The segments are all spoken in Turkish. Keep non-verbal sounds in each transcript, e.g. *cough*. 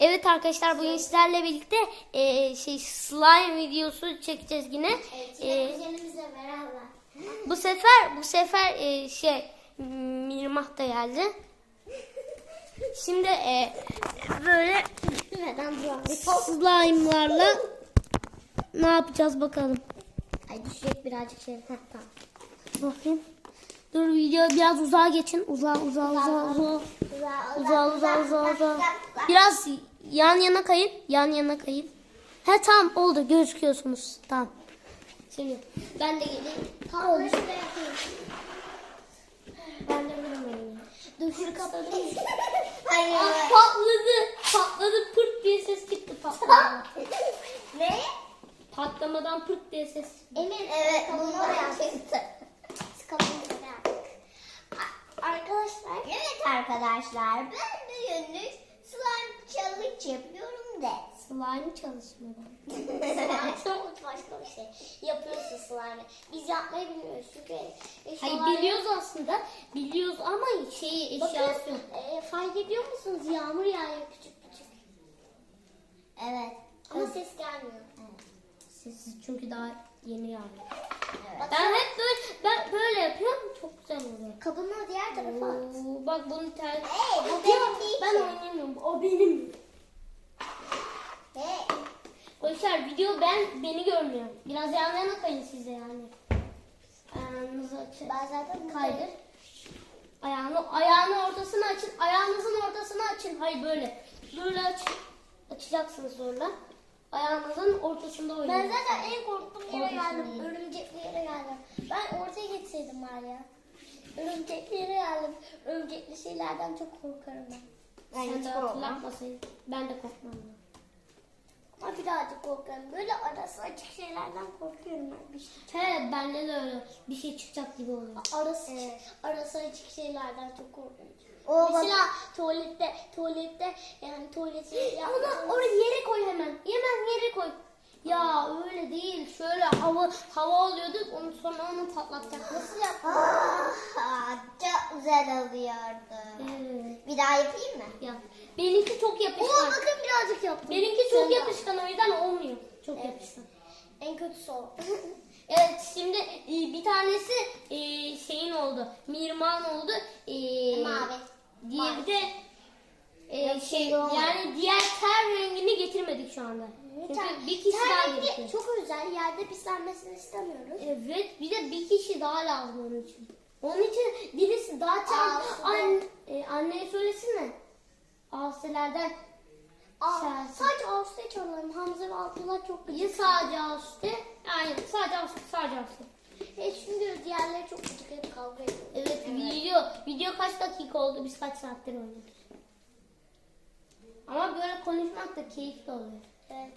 Evet arkadaşlar bugün sizlerle birlikte e, şey slime videosu çekeceğiz yine. Evet, E, kuzenimizle beraber. bu sefer bu sefer e, şey Mirmah da geldi. Şimdi e, böyle slime'larla ne yapacağız bakalım. Ay düşecek birazcık şey. Heh, tamam. Bakayım. Dur video biraz uzağa geçin. Uzağa uzağa uzağa uzağa. Uzağa uzağa uzağa uzağa. Biraz yan yana kayın. Yan yana kayın. He tamam oldu gözüküyorsunuz. Tamam. Şimdi ben de geleyim. Tamam, şurada yapayım. Ben de vurmayayım. Dur şunu kapatayım. *laughs* Hayır. Ah, patladı. Patladı pırt diye ses çıktı patlamadan. *laughs* ne? Patlamadan pırt diye ses. Emin evet bunu da yaptık. Sıkalım *laughs* bunu yaptık. A- Arkadaşlar. Evet arkadaşlar ben bugünlük slime challenge yapıyorum de. Slime çalışmadan. *laughs* slime çok başka bir şey. Yapıyorsun slime'ı. Biz yapmayı bilmiyoruz çünkü Hayır eşyalar- biliyoruz aslında. Biliyoruz ama şeyi eşyası yok. Bakın e, fark ediyor musunuz? Yağmur yağıyor küçük küçük. Evet. Ama Evet. ses gelmiyor. Sessiz çünkü daha yeni yağdı. Bak, Ben hep böyle ben böyle yapıyorum. Çok güzel oluyor. kabını diğer tarafa at. Oo, bak bunu ter... Hey, bu benim değil Ben ki. oynamıyorum. O benim. Hey. Arkadaşlar video ben beni görmüyor. Biraz yan yana kayın size yani. Ayağınızı açın. Ben zaten Kaydır. Ayağını, ayağını ortasını açın. Ayağınızın ortasını açın. Hayır böyle. Böyle aç. Açacaksınız sonra. Ayağınızın ortasında oynayın. Ben zaten en korktuğum yere Ortasına geldim. değil. Örümcekli yere geldim. Ben ortaya geçseydim var ya. Örümcekli yere geldim. Örümcekli şeylerden çok korkarım ben. Sen de hatırlatmasaydın. Ben de korkmam. Ama birazcık korkarım. Böyle arası açık şeylerden korkuyorum ben. Bir şey. He bende de öyle. Bir şey çıkacak gibi oluyor. Arası, arası açık şeylerden çok korkuyorum. O Mesela tuvalette, tuvalette yani tuvaleti yaptığımız- yere koy hemen. Hemen yere öyle değil. Şöyle hava hava alıyorduk. Onu sonra onu patlatacak. Nasıl yap? Ah, çok güzel oluyordu. Evet. Bir daha yapayım mı? Yap. Benimki çok Oo yapışkan. bakın birazcık yaptım. Benimki çok Sen yapışkan o yüzden olmuyor. Çok yapışkan. En kötüsü o. *laughs* Evet şimdi e, bir tanesi e, şeyin oldu. Mirman oldu. E, Mavi. Diğeri de şey olmadı. yani diğer şu anda. Çünkü bir kişi daha gerekiyor. çok özel. Yerde pislenmesini istemiyoruz. Evet bir de bir kişi daha lazım onun için. Onun için birisi daha. Asude. Anne, e, anneye söylesene. Asilerden Aa, sadece Ağustos çalalım. Hamza ve Abdullah çok ya gıcık. sadece Asute. Aynen sadece Asute sadece Asute. E çünkü diğerleri çok gıcık hep kavga ediyor. Evet, video video kaç dakika oldu biz kaç saattir oynuyoruz. Konuşmak da keyifli oluyor. Evet.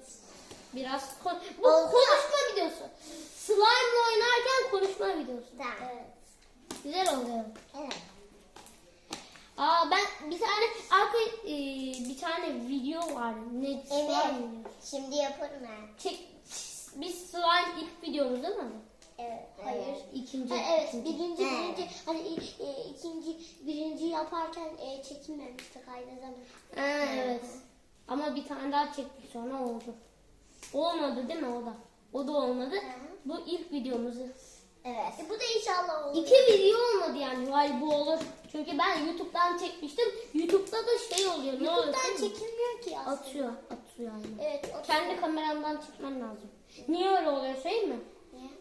Biraz kon- bu Oldu. konuşma videosu. Slime'la oynarken konuşma videosu. Evet. Güzel oluyor. Evet. Aa ben bir tane arka e, bir tane video var. Ne slime Evet. Şimdi yaparım ben. Çek biz slime ilk videomuz değil mi? Evet. Hayır. İkinci. Ha, evet. ikinci. Birinci, He. birinci. Hani e, ikinci, birinci yaparken e, çekinmemiştik aynı zamanda. Ha, evet. Ama bir tane daha çektik sonra oldu. Olmadı değil mi o da? O da olmadı. Bu ilk videomuzu. Evet. E, bu da inşallah olur. İki video olmadı yani. Vay bu olur. Çünkü ben YouTube'dan çekmiştim. YouTube'da da şey oluyor. YouTube'dan çekilmiyor ki aslında. Atıyor. Atıyor yani. Evet. o- Kendi kamerandan çekmen lazım. Niye öyle oluyor şey mi?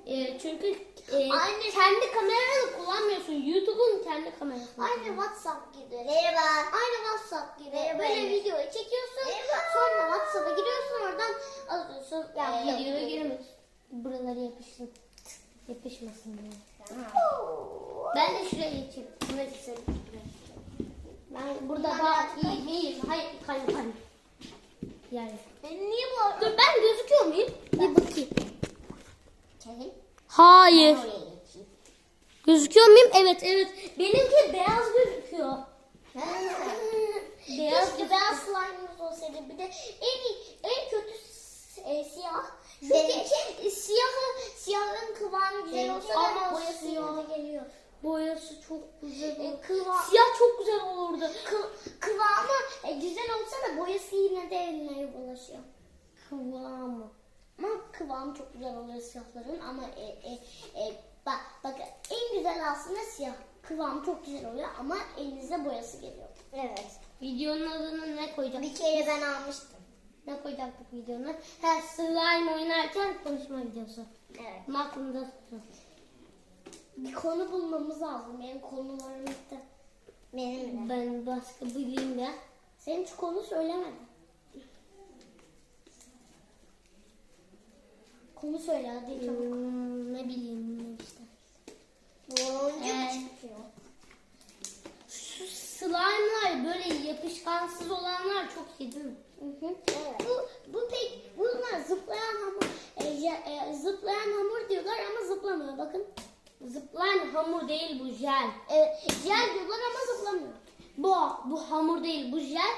Niye? Ee, çünkü e, Aynı- kendi kameranı kullanmıyorsun. YouTube'un kendi kamerası. Aynı WhatsApp gibi. Merhaba. Aynı WhatsApp gibi. Merhaba. Böyle videoyu çekiyorsun. Sonra WhatsApp'a giriyorsun oradan alıyorsun. Ya e, videoya giremez. Buraları yapışsın. Yapışmasın diye. Ben de şuraya geçeyim. Buna geçelim. Ben burada daha iyi değil. Hayır kayın kayın. Yani. E, niye bu? Dur ben gözüküyor muyum? Bir bakayım. Çekil. Hayır. Gözüküyor muyum? Evet evet. Benimki beyaz gözüküyor. Beyaz Keşke beyaz slime'ımız olsaydı. Bir de en iyi, en kötü e, siyah. Çünkü siyahı, siyahın kıvamı güzel olsa da ama boyası siyah- geliyor. Boyası çok güzel. E, olur. kıva- Siyah çok güzel olurdu. Kı- kıvamı e, güzel olsa da boyası yine de eline bulaşıyor. Kıvamı. Ama kıvamı çok güzel oluyor siyahların ama e, e, e, bak, bak en güzel aslında siyah. Kıvamı çok güzel oluyor ama elinize boyası geliyor. Evet. Videonun adını ne koyacaktık? Bir kere ben almıştım. Ne koyacaktık videonun? Ha slime oynarken konuşma videosu. Evet. Aklımda tutun. Bir konu bulmamız lazım. Benim konularım bitti. Benim de. Ben başka bileyim ya. Sen hiç konu söylemedin. Konu söyle hadi çabuk. Hmm, ne bileyim ne işte. Boncuk Ee, çıkıyor. Şu slime'lar böyle yapışkansız olanlar çok iyi değil mi? Hı hı. Bu, bu pek bunlar zıplayan hamur e, ya- e, zıplayan hamur diyorlar ama zıplamıyor bakın. Zıplayan hamur değil bu jel. E, jel diyorlar ama zıplamıyor. Bu bu hamur değil bu jel.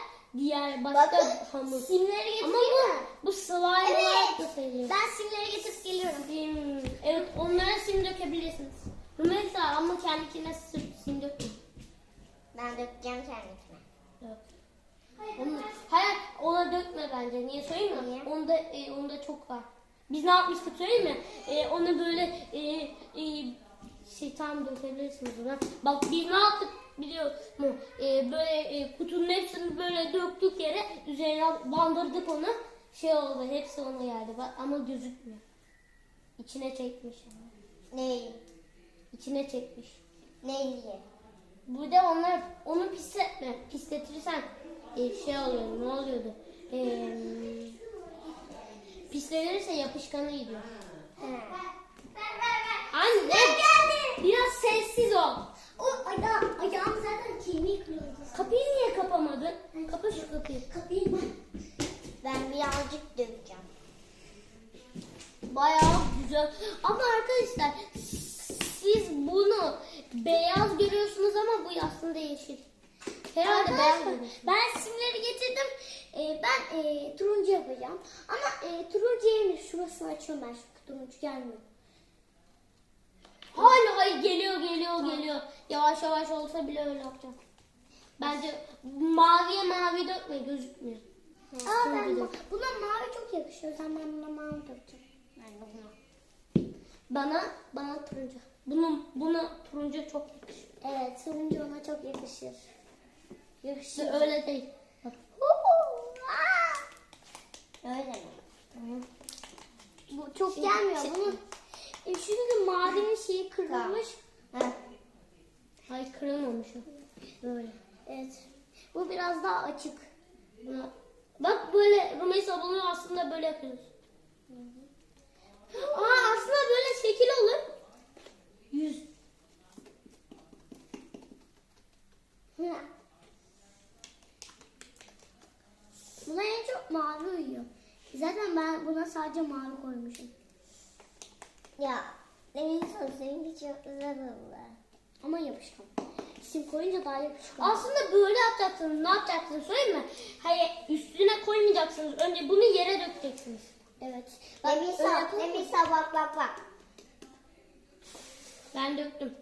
Diğer başka Bakın hamur. simleri Ama getireyim bu, mi? bu slime olarak da sayılıyor. Ben simleri getirip geliyorum. Sim, evet onlara sim dökebilirsiniz. Rümeysa ama kendine sim, sim dökme. Ben dökeceğim kendisine. Dök. Onu, hayır ona dökme bence. Niye söyleyeyim mi? Niye? Onda, e, onda çok var. Biz ne yapmıştık söyleyeyim mi? E, onu böyle e, e, şey tam dökebilirsiniz ona. Bak biz ne yaptık biliyor mu? E, böyle e, kutunun hepsini böyle döktük yere üzerine bandırdık onu. Şey oldu hepsi ona geldi Bak, ama gözükmüyor. İçine çekmiş. Neyi? İçine çekmiş. Neyi? Bu da onlar onu pisletme. Pisletirsen e, şey oluyor. Ne oluyordu? E, pislenirse yapışkanı gidiyor. Anne biraz sessiz ol. O ayağım, ayağım zaten kemiği kırıldı. Kapıyı niye kapamadın? Kapa şu kapıyı. Kapıyı ben. Birazcık dökeceğim. Bayağı güzel. Ama arkadaşlar siz bunu beyaz görüyorsunuz ama bu aslında yeşil. Herhalde beyaz ben simleri getirdim. Ee, ben e, turuncu yapacağım. Ama e, turuncu yerine şurasını açıyorum ben. Şu turuncu gelmiyor. Hala hayır geliyor geliyor. Yavaş yavaş olsa bile öyle yapacağım. Bence maviye mavi dökme gözükmüyor. Aa ben bu, buna mavi çok yakışıyor. Sen ben buna mavi dökeceğim. Ben de buna. Bana bana turuncu. Bunun buna turuncu çok yakışıyor. Evet turuncu ona çok yakışır. Yakışır. Öyle değil. Bak. Öyle mi? Tamam. Bu çok Şimdi gelmiyor. çık- Bunun e, çünkü mavinin şeyi kırılmış. Ay kırılmamış o. Böyle. Evet. Bu biraz daha açık. Buna. Bak böyle Rumeysa bunu aslında böyle yapıyoruz. Aa aslında böyle şekil olur. Yüz. Buna en çok mavi uyuyor. Zaten ben buna sadece mavi koymuşum. Ya demin seninki çok güzel oldu. Ama yapışkan. Sim koyunca daha yapışkan. Aslında böyle yapacaksınız. Ne yapacaksınız söyleyeyim mi? Hayır üstüne koymayacaksınız. Önce bunu yere dökeceksiniz. Evet. Bak, mı? Nemisa bak bak bak. Ben döktüm.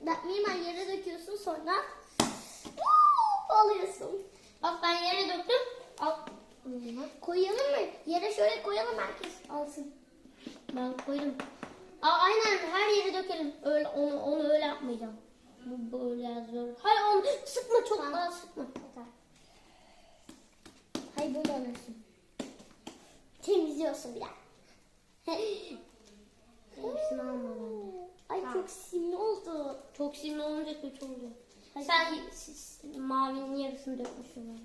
Bak Mima yere döküyorsun sonra alıyorsun. Bak ben yere döktüm. Al. Koyalım mı? Yere şöyle koyalım herkes alsın. Ben koydum. Aa, aynen her yere dökelim. Öyle onu onu öyle yapmayacağım. Bu böyle zor. Hayır onu sıkma çok Tamam. daha sıkma. Yeter. Hayır bunu alıyorsun. Temizliyorsun bir daha. *laughs* Hepsini alma bence. Ay Tamam. çok simli oldu. Çok sinirli olunca kötü oluyor. Hadi. Sen s- s- mavinin yarısını dökmüşsün.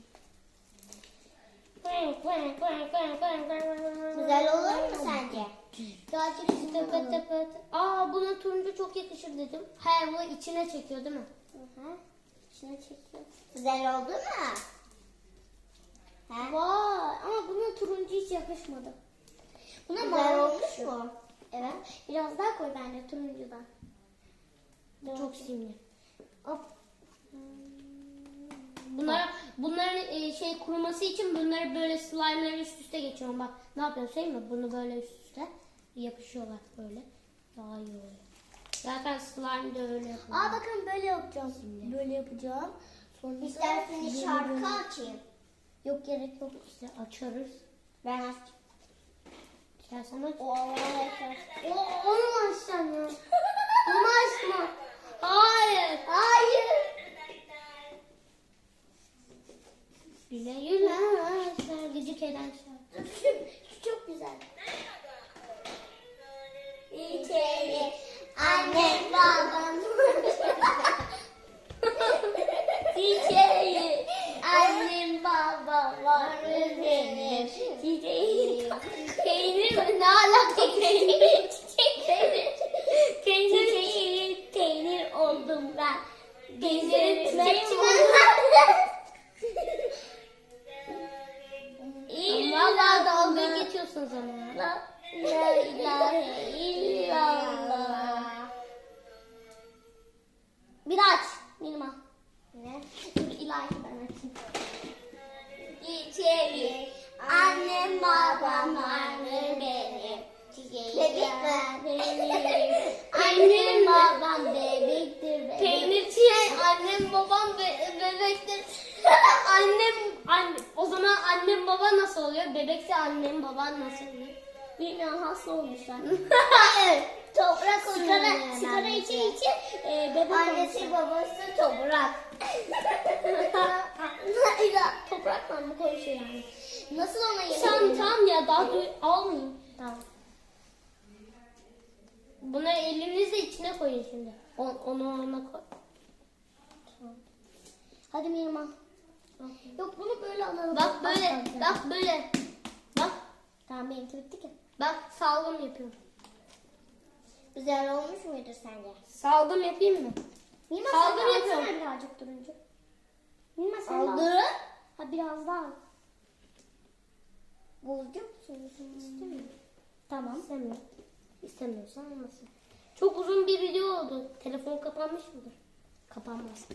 Güzel olur mu sence? Birazcık tepe tepe. Aa buna turuncu çok yakışır dedim. Hayır bu içine çekiyor değil mi? Hı hı. İçine çekiyor. Güzel oldu mu? He? Vay ama buna turuncu hiç yakışmadı. Buna Güzel mavi olmuş mu? Evet. Biraz daha koy bence turuncudan. Çok simli. Hop. Bunlar bunların e, şey kuruması için bunları böyle slime'ları üst üste geçiyorum. Bak ne yapıyorsun söyleyeyim mi? Bunu böyle üst üste yapışıyorlar böyle. Daha iyi oluyor. Zaten slime de öyle yapıyor. Aa bakın böyle yapacağım. Böyle yapacağım. Sonra İsterseniz şarkı açayım. Yok gerek yok. İşte açarız. Ben aç. İstersen aç. O arkadaşlar. O, onu mu açacaksın ya? onu açma. Hayır. Hayır. Güle güle. Sergici Kerem şarkı. Şu, şu çok güzel. İçeri annem babam. Çiçeği annem babam var benim. Çiçeği. Peynir mi? Ne alaka peynir? Çiçek peynir. Peynir çiçeği peynir oldum çiçeği Valla dalga geçiyorsunuz ama. La la ilahe illallah. Bir aç. Nilma. Ne? Dur ilahi ben açayım. İçeri annem babam vardı benim. Oluyor? Bebekse annem baban nasıl oluyor? Bilmiyorum hasta olmuşlar. *laughs* Hayır. Toprak sigara, sigara, sigara içe içe e, bebek Annesi olmuşlar. babası toprak. Toprakla mı konuşuyor yani? Nasıl ona yemek Sen tam ya daha almayayım. Tamam. Bunları elinizle içine koyun şimdi. On, onu ona koy. Hadi Mirma. Yok bunu böyle alalım. Bak böyle, bak böyle. Bak, Tamam benimki bitti ki. bak salgım yapıyorum. Güzel olmuş muydur sence? Salgım yapayım mı? Sen de yapıyorum. birazcık durunca. Mirma sen de al. Ha biraz daha al. Bulacak mısın? İstemiyorum. Tamam. İstemiyorum. İstemiyorsan olmasın. Çok uzun bir video oldu. Telefon kapanmış mıdır? Kapanmaz.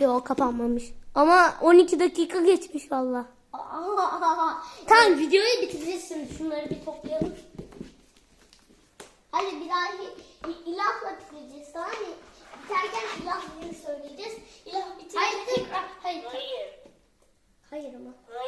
Yok kapanmamış. Ama 12 dakika geçmiş valla. *laughs* Tamam videoyu bitireceğiz şimdi. Şunları bir toplayalım. Hadi bir daha ilahla bitireceğiz tamam mı? Biterken ilahını söyleyeceğiz. İlah bitince Hayır tekrar. Hayır. Hayır ama. Hayır. Hayır.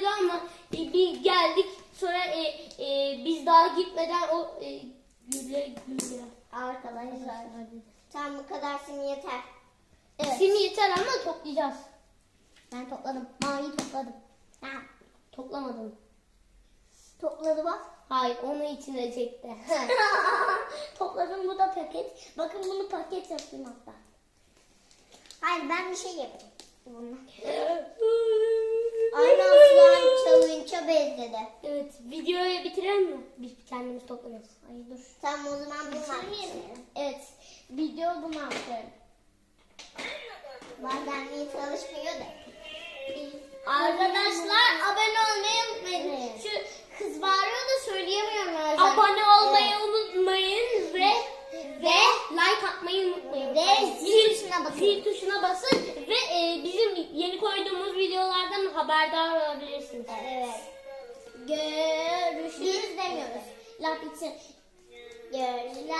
ama e, bir geldik sonra e, e, biz daha gitmeden o e, güle güle. Arkadaşlar. Tam bu kadar sim yeter. Evet. Şimdi yeter ama toplayacağız. Ben topladım. Mavi topladım. Ha. Toplamadım. Topladı bak. Hayır onu içine çekti. *laughs* topladım bu da paket. Bakın bunu paket yapayım hatta. Hayır ben bir şey yapayım. Bunu. *laughs* Aynen slime challenge'a benzedi. evet videoyu bitirelim mi? Biz kendimiz toplarız. Ay dur. Tamam o zaman bunu Bitirmeyelim. Evet. Video bunu atıyorum. Bazen iyi çalışmıyor da. Arkadaşlar abone olmayı unutmayın. Evet. Şu kız bağırıyor da söyleyemiyorum. Abone olmayı unutmayın haberdar olabilirsiniz. Evet. Görüşürüz demiyoruz. Laf için. Görüşürüz.